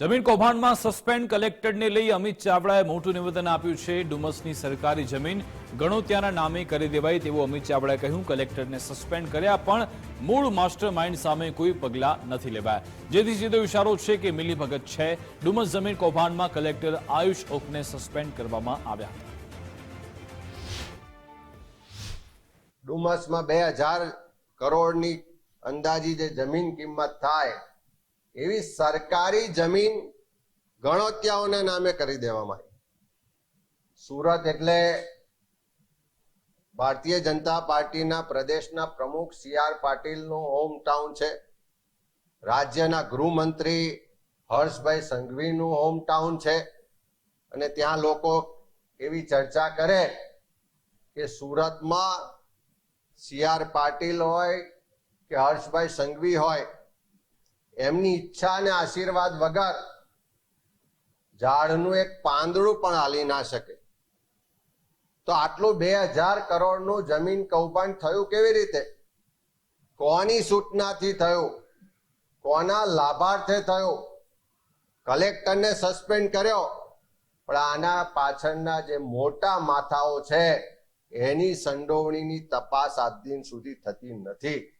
જમીન કૌભાંડમાં સસ્પેન્ડ કલેક્ટરને લઈ અમિત ચાવડાએ મોટું નિવેદન આપ્યું છે. ડુમસની સરકારી જમીન ગણોત્યાના નામે કરી દેવાય તેવું અમિત ચાવડાએ કહ્યું, કલેક્ટરને સસ્પેન્ડ કર્યા, પણ મૂળ માસ્ટર માઇન્ડ સામે કોઈ પગલાં નથી લેવાયા. જેથી સીધો ઇશારો છે કે મિલીભગત છે. ડુમસ જમીન કૌભાંડમાં કલેક્ટર આયુષ ઓકને સસ્પેન્ડ કરવામાં આવ્યા ડુમસમાં બે હજાર કરોડની અંદાજી જે જમીન કિંમત થાય એવી સરકારી જમીન ગણોત્યાઓના નામે કરી દેવામાં આવી. સુરત એટલે ભારતીય જનતા પાર્ટીના પ્રદેશના પ્રમુખ સી આર પાટીલનું હોમ ટાઉન છે. રાજ્યના ગૃહમંત્રી હર્ષભાઈ સંઘવીનું હોમ ટાઉન છે. અને ત્યાં લોકો એવી ચર્ચા કરે કે સુરતમાં સી આર પાટીલ હોય કે હર્ષભાઈ સંઘવી હોય એમની ઈચ્છા અને આશીર્વાદ વગર ઝાડનું એક પાંદડું પણ હાલી ના શકે. તો આટલું બે હજાર કરોડનું જમીન કૌભાંડ થયું કેવી રીતે? કોની સૂચનાથી થયું? કોના લાભાર્થે થયું? કલેક્ટરને સસ્પેન્ડ કર્યો? પણ આના પાછળના જે મોટા માથાઓ છે, એની સંડોવણીની તપાસ આજ દિન સુધી થતી નથી.